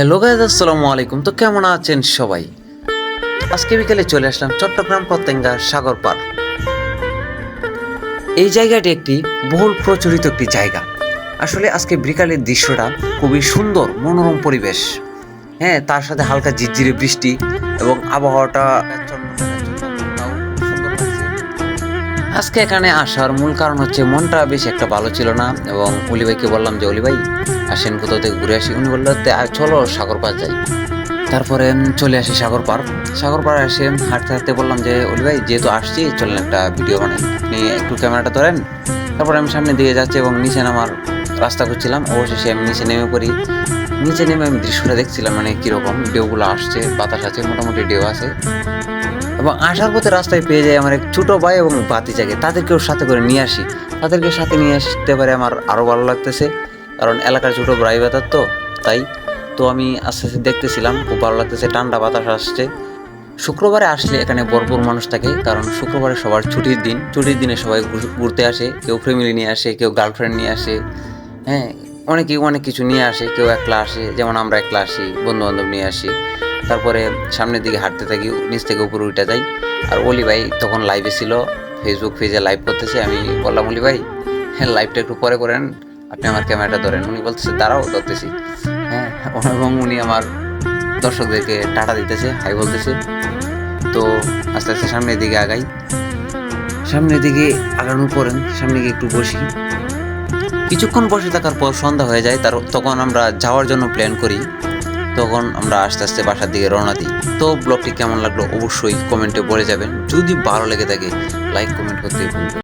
Hello guys আসসালামু আলাইকুম। তো কেমন আছেন সবাই? আজকে বিকেলে চলে আসলাম চট্টগ্রাম পতেঙ্গা সাগর পার্ক এই জায়গাটি একটি বহুল প্রচলিত একটি জায়গা। আসলে আজকে বিকালের দৃশ্যটা খুবই সুন্দর, মনোরম পরিবেশ। হ্যাঁ তার সাথে হালকা ঝিরঝিরে বৃষ্টি এবং আবহাওয়াটা আজকে এখানে আসার মূল কারণ হচ্ছে মনটা বেশি একটা ভালো ছিল না এবং অলি ভাইকে বললাম যে অলি ভাই আসেন কোথাও থেকে ঘুরে আসি। উনি বলল "তে, চলো সাগর পার যাই। তারপরে চলে আসি সাগর পার সাগর পার এসে হাঁটতে হাঁটতে বললাম যে অলি ভাই যেহেতু আসছি চলেন একটা ভিডিও বানাই। আপনি একটু ক্যামেরাটা ধরেন। তারপরে আমি সামনে দিকে যাচ্ছি এবং নিচে নামার রাস্তা খুঁজছিলাম। অবশেষে আমি নিচে নেমে পড়ি। নিচে নেমে আমি দৃশ্যটা দেখছিলাম মানে কীরকম ঢেউগুলো আসছে বাতাস আছে মোটামুটি ঢেউ আছে। এবং আসার পথে রাস্তায় পেয়ে যাই আমার এক ছোটো ভাই এবং বাতিজাকে তাদেরকেও সাথে করে নিয়ে আসি। তাদেরকে সাথে নিয়ে আসতে পারে আমার আরও ভালো লাগতেছে। কারণ এলাকার ছোটো ভাই বাতার তো, তাই। তো আমি আস্তে আস্তে দেখতেছিলাম, খুব ভালো লাগতেছে, ঠান্ডা বাতাস আসছে। শুক্রবারে আসলে এখানে ভরপুর মানুষ থাকে, কারণ শুক্রবারে সবার ছুটির দিন। ছুটির দিনে সবাই ঘুরতে আসে, কেউ ফ্যামিলি নিয়ে আসে, কেউ গার্লফ্রেন্ড নিয়ে আসে। হ্যাঁ অনেকেই অনেক কিছু নিয়ে আসে, কেউ একলা আসে, যেমন আমরা একলা আসি বন্ধু বান্ধব নিয়ে আসি। তারপরে সামনের দিকে হাঁটতে থাকি, নিচ থেকে উপরে উঠে যাই। আর অলি ভাই তখন লাইভে ছিল ফেসবুক পেজে লাইভ করতেছে। আমি বললাম, অলি ভাই হ্যাঁ লাইভটা একটু পরে করেন। আপনি আমার ক্যামেরাটা ধরেন। উনি বলতেছে, দাঁড়াও, ধরতেছি। হ্যাঁ এবং উনি আমার দর্শকদেরকে টাটা দিতেছে হাই বলতেছে। তো আস্তে আস্তে সামনের দিকে আগাই। সামনের দিকে আগানোর পরে সামনে গিয়ে একটু বসি। কিছুক্ষণ বসে থাকার পর সন্ধ্যা হয়ে যায়। তার তখন আমরা যাওয়ার জন্য প্ল্যান করি। তখন আমরা আস্তে আস্তে বাসার দিকে রওনা দিই তো ব্লগটি কেমন লাগল অবশ্যই কমেন্টে বলে যাবেন যদি ভালো লেগে থাকে লাইক কমেন্ট করতে ভুলবেন।